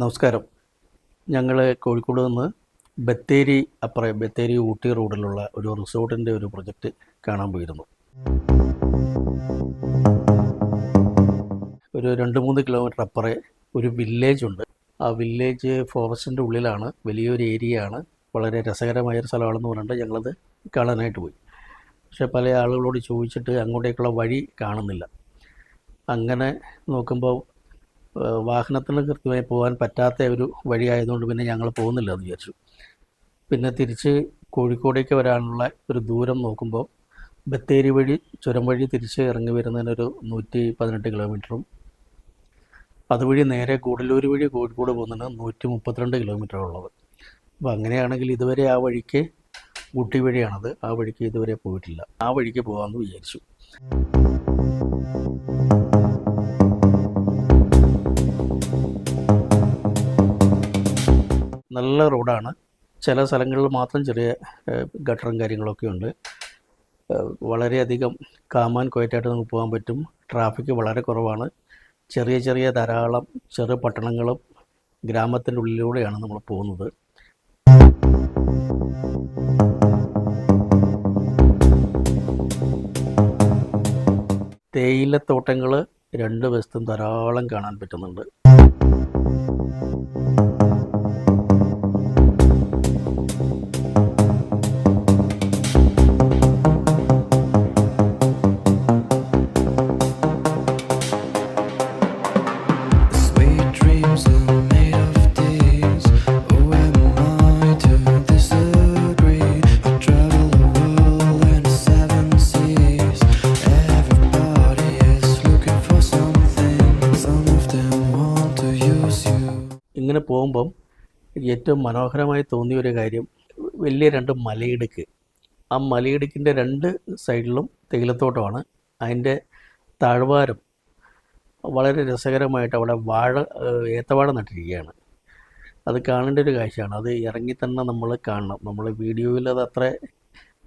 നമസ്കാരം. ഞങ്ങൾ കോഴിക്കോട് നിന്ന് ബത്തേരി അപ്പുറം ബത്തേരി ഊട്ടി റോഡിലുള്ള ഒരു റിസോർട്ടിന്റെ ഒരു പ്രൊജക്റ്റ് കാണാൻ പോയിരുന്നു. ഒരു രണ്ട് മൂന്ന് കിലോമീറ്റർ അപ്പുറേ ഒരു വില്ലേജ് ഉണ്ട്. ആ വില്ലേജ് ഫോറസ്റ്റിന്റെ ഉള്ളിലാണ് വലിയൊരു ഏരിയ ആണ്. വളരെ രസകരമായൊരു സ്ഥലമാണെന്ന് പറഞ്ഞിട്ട് ഞങ്ങളത് കാണാനായിട്ട് പോയി. പക്ഷേ പല ആളുകളോട് ചോദിച്ചിട്ട് അങ്ങോട്ടേക്കുള്ള വഴി കാണുന്നില്ല. അങ്ങനെ നോക്കുമ്പോൾ വാഹനത്തിന് കൃത്യമായി പോകാൻ പറ്റാത്ത ഒരു വഴിയായതുകൊണ്ട് പിന്നെ ഞങ്ങൾ പോകുന്നില്ല എന്ന് വിചാരിച്ചു. പിന്നെ തിരിച്ച് കോഴിക്കോടേക്ക് വരാനുള്ള ഒരു ദൂരം നോക്കുമ്പോൾ ബത്തേരി വഴി ചുരം വഴി തിരിച്ച് ഇറങ്ങി വരുന്നതിനൊരു നൂറ്റി പതിനെട്ട് കിലോമീറ്ററും അതുവഴി നേരെ കൂടലൂർ വഴി കോഴിക്കോട് പോകുന്നതിന് നൂറ്റി മുപ്പത്തിരണ്ട് കിലോമീറ്റർ ഉള്ളത്. അപ്പോൾ അങ്ങനെയാണെങ്കിൽ ഇതുവരെ ആ വഴിക്ക് ഊട്ടി വഴിയാണത്. ആ വഴിക്ക് ഇതുവരെ പോയിട്ടില്ല. ആ വഴിക്ക് പോകാമെന്ന് വിചാരിച്ചു. നല്ല റോഡാണ്. ചില സ്ഥലങ്ങളിൽ മാത്രം ചെറിയ ഗട്ടറും കാര്യങ്ങളൊക്കെ ഉണ്ട്. വളരെയധികം കാമാൻ കോയറ്റായിട്ട് നമുക്ക് പോകാൻ പറ്റും. ട്രാഫിക് വളരെ കുറവാണ്. ചെറിയ ചെറിയ ധാരാളം ചെറു പട്ടണങ്ങളും ഗ്രാമത്തിന്റെ ഉള്ളിലൂടെയാണ് നമ്മൾ പോകുന്നത്. തേയിലത്തോട്ടങ്ങൾ രണ്ട് വശത്തും ധാരാളം കാണാൻ പറ്റുന്നുണ്ട്. ഇങ്ങനെ പോകുമ്പം ഏറ്റവും മനോഹരമായി തോന്നിയ ഒരു കാര്യം വലിയ രണ്ട് മലയിടുക്ക്. ആ മലയിടുക്കിന്റെ രണ്ട് സൈഡിലും തേയിലത്തോട്ടമാണ്. അതിന്റെ താഴ്വാരം വളരെ രസകരമായിട്ട് അവിടെ വാഴ ഏത്തവാഴ നട്ടിരിക്കുകയാണ്. അത് കാണേണ്ട ഒരു കാഴ്ചയാണ്. അത് ഇറങ്ങി തന്നെ നമ്മൾ കാണണം. നമ്മൾ വീഡിയോയിൽ അത് അത്ര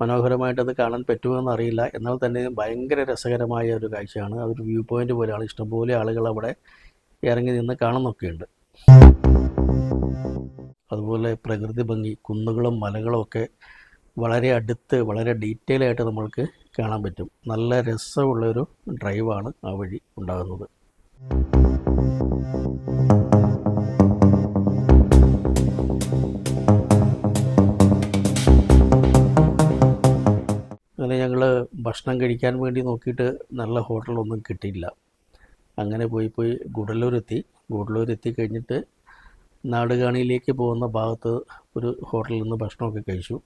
മനോഹരമായിട്ട് അത് കാണാൻ പറ്റുമെന്ന് അറിയില്ല. എന്നാൽ തന്നെ ഭയങ്കര രസകരമായ ഒരു കാഴ്ചയാണ്. അതൊരു വ്യൂ പോയിന്റ് പോലെയാണ്. ഇഷ്ടംപോലെ ആളുകൾ അവിടെ ഇറങ്ങി നിന്ന് കാണുന്നൊക്കെയുണ്ട്. അതുപോലെ പ്രകൃതി ഭംഗി കുന്നുകളും മലകളും ഒക്കെ വളരെ അടുത്ത് വളരെ ഡീറ്റെയിൽ ആയിട്ട് നമ്മൾക്ക് കാണാൻ പറ്റും. നല്ല രസമുള്ളൊരു ഡ്രൈവാണ് ആ വഴി ഉണ്ടാകുന്നത്. അങ്ങനെ ഞങ്ങൾ ഭക്ഷണം കഴിക്കാൻ വേണ്ടി നോക്കിയിട്ട് നല്ല ഹോട്ടലൊന്നും കിട്ടിയില്ല. അങ്ങനെ പോയി പോയി ഗുഡലൂരെത്തി എത്തി കഴിഞ്ഞിട്ട് നാടുകാണിയിലേക്ക് പോകുന്ന ഭാഗത്ത് ഒരു ഹോട്ടലിൽ നിന്ന് ഭക്ഷണമൊക്കെ കഴിച്ചു.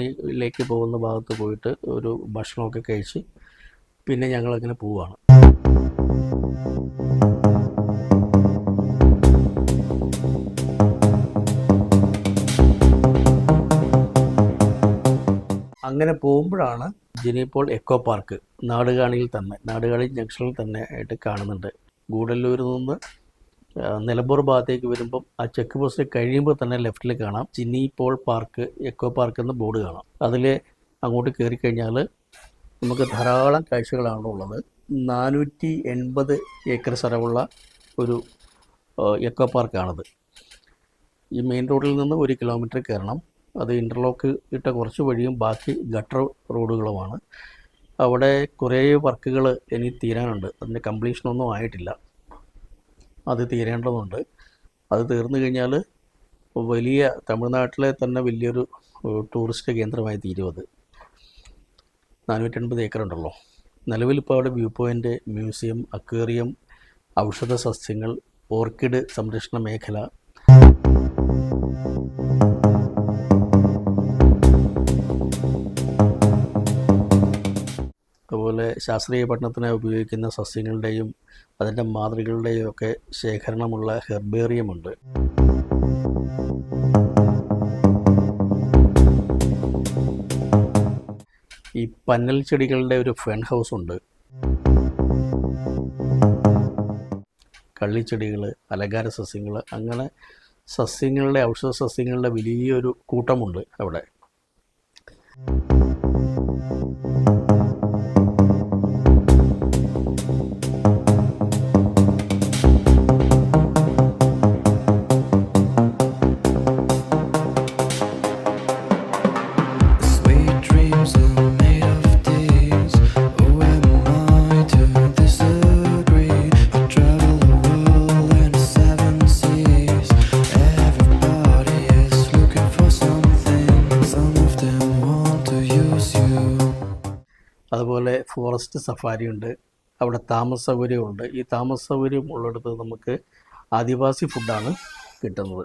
ഏഹ് നാടുകാണിയിലേക്ക് പോകുന്ന ഭാഗത്ത് പോയിട്ട് ഒരു ഭക്ഷണമൊക്കെ കഴിച്ച് പിന്നെ ഞങ്ങളങ്ങനെ പോവുകയാണ് അങ്ങനെ പോകുമ്പോഴാണ് ജിനിപ്പോൾ എക്കോ പാർക്ക് നാടുകാണിയിൽ തന്നെ നാടുകാണി ജംഗ്ഷനിൽ തന്നെ ആയിട്ട് കാണുന്നുണ്ട്. ഗൂഡല്ലൂരിൽ നിന്ന് നിലമ്പൂർ ഭാഗത്തേക്ക് വരുമ്പം ആ ചെക്ക് പോസ്റ്റ് കഴിയുമ്പോൾ തന്നെ ലെഫ്റ്റിൽ കാണാം. Chinni Pol park echo park എന്ന ബോർഡ് കാണാം. അതിൽ അങ്ങോട്ട് കയറി കഴിഞ്ഞാൽ നമുക്ക് ധാരാളം കാഴ്ചകളാണ് ഉള്ളത്. നാനൂറ്റി എൺപത് ഏക്കർ സ്ഥലമുള്ള ഒരു എക്കോ പാർക്കാണത് ഈ മെയിൻ റോഡിൽ നിന്ന് ഒരു കിലോമീറ്റർ കയറണം. അത് ഇന്റർലോക്ക് ഇട്ട കുറച്ച് വഴിയും ബാക്കി ഗട്ടർ റോഡുകളുമാണ് അവിടെ കുറേ വർക്കുകൾ ഇനി തീരാനുണ്ട്. അതിന്റെ കംപ്ലീഷനൊന്നും ആയിട്ടില്ല. അത് തീരേണ്ടതുണ്ട്. അത് തീർന്നു കഴിഞ്ഞാൽ വലിയ തമിഴ്നാട്ടിലെ തന്നെ വലിയൊരു ടൂറിസ്റ്റ് കേന്ദ്രമായി തീരും അത് നാനൂറ്റൻപത് ഏക്കർ ഉണ്ടല്ലോ നിലവിൽ ഇപ്പോൾ അവിടെ വ്യൂ പോയിന്റ് മ്യൂസിയം അക്വേറിയം ഔഷധ സസ്യങ്ങൾ ഓർക്കിഡ് സംരക്ഷണ മേഖല അതുപോലെ ശാസ്ത്രീയ പഠനത്തിനായി ഉപയോഗിക്കുന്ന സസ്യങ്ങളുടെയും അതിന്റെ മാതൃകളുടെയും ഒക്കെ ശേഖരണമുള്ള ഹെർബേറിയമുണ്ട്. ഈ പന്നൽ ചെടികളുടെ ഒരു ഫെൻ ഹൗസ് ഉണ്ട്. കള്ളിച്ചെടികൾ അലങ്കാര സസ്യങ്ങൾ അങ്ങനെ സസ്യങ്ങളുടെ ഔഷധ സസ്യങ്ങളുടെ വലിയൊരു കൂട്ടമുണ്ട് അവിടെ. ഫോറസ്റ്റ് സഫാരി ഉണ്ട് അവിടെ താമസ സൗകര്യമുണ്ട് ഈ താമസ സൗകര്യം ഉള്ളിടത്ത് നമുക്ക് ആദിവാസി ഫുഡാണ് കിട്ടുന്നത്.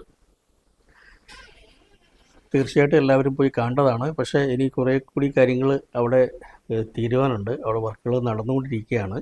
തീർച്ചയായിട്ടും എല്ലാവരും പോയി കണ്ടതാണ്. പക്ഷേ ഇനി കുറേ കൂടി കാര്യങ്ങൾ അവിടെ തീരുവാനുണ്ട്. അവിടെ വർക്കുകൾ നടന്നുകൊണ്ടിരിക്കുകയാണ്.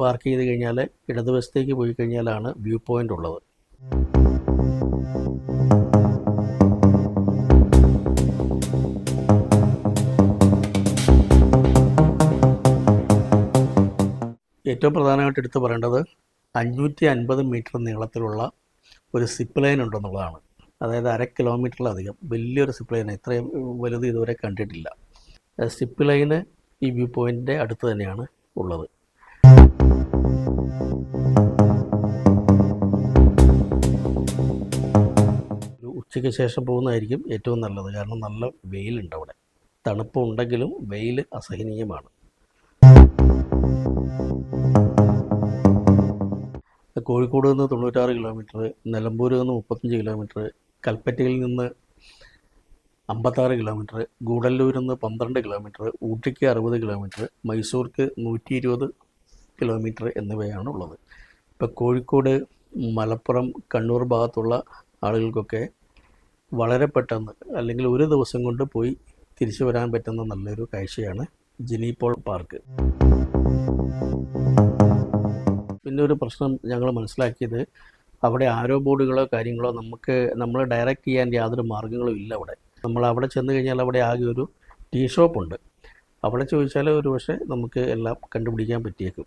പാർക്ക് ചെയ്ത് കഴിഞ്ഞാൽ ഇടതുവശത്തേക്ക് പോയി കഴിഞ്ഞാലാണ് വ്യൂ പോയിന്റ് ഉള്ളത്. ഏറ്റവും പ്രധാനമായിട്ട് എടുത്തു പറയേണ്ടത് അഞ്ഞൂറ്റി അൻപത് മീറ്റർ നീളത്തിലുള്ള ഒരു സിപ്പ് ലൈൻ ഉണ്ടെന്നുള്ളതാണ്. അതായത് അര കിലോമീറ്ററിലധികം വലിയൊരു സിപ്പ് ലൈൻ ഇത്രയും വലുത് ഇതുവരെ കണ്ടിട്ടില്ല. സിപ്പ് ലൈന് ഈ വ്യൂ പോയിന്റിന്റെ അടുത്ത് തന്നെയാണ് ഉള്ളത്. ഉച്ചയ്ക്ക് ശേഷം പോകുന്നതായിരിക്കും ഏറ്റവും നല്ലത്. കാരണം നല്ല വെയിലുണ്ട് അവിടെ. തണുപ്പുണ്ടെങ്കിലും വെയിൽ അസഹനീയമാണ്. കോഴിക്കോട് നിന്ന് തൊണ്ണൂറ്റാറ് കിലോമീറ്റർ നിലമ്പൂർ നിന്ന് മുപ്പത്തഞ്ച് കിലോമീറ്റർ കൽപ്പറ്റയിൽ നിന്ന് അമ്പത്താറ് കിലോമീറ്റർ ഗൂഡല്ലൂരിൽ നിന്ന് പന്ത്രണ്ട് കിലോമീറ്റർ ഊട്ടിക്ക് അറുപത് കിലോമീറ്റർ മൈസൂർക്ക് നൂറ്റി ഇരുപത് കിലോമീറ്റർ എന്നിവയാണ് ഉള്ളത് ഇപ്പോൾ കോഴിക്കോട് മലപ്പുറം കണ്ണൂർ ഭാഗത്തുള്ള ആളുകൾക്കൊക്കെ വളരെ പെട്ടെന്ന് അല്ലെങ്കിൽ ഒരു ദിവസം കൊണ്ട് പോയി തിരിച്ചു വരാൻ പറ്റുന്ന നല്ലൊരു കാഴ്ചയാണ് ജിനിപോൾ പാർക്ക്. പിന്നെ ഒരു പ്രശ്നം ഞങ്ങൾ മനസ്സിലാക്കിയത് അവിടെ ആരോ ബോർഡുകളോ കാര്യങ്ങളോ നമുക്ക് നമ്മൾ ഡയറക്റ്റ് ചെയ്യാൻ യാതൊരു മാർഗങ്ങളും ഇല്ല അവിടെ. നമ്മൾ അവിടെ ചെന്ന് കഴിഞ്ഞാൽ അവിടെ ആകെ ഒരു ടീ ഷോപ്പുണ്ട് അവിടെ ചോദിച്ചാൽ ഒരു പക്ഷേ നമുക്ക് എല്ലാം കണ്ടുപിടിക്കാൻ പറ്റിയേക്കും.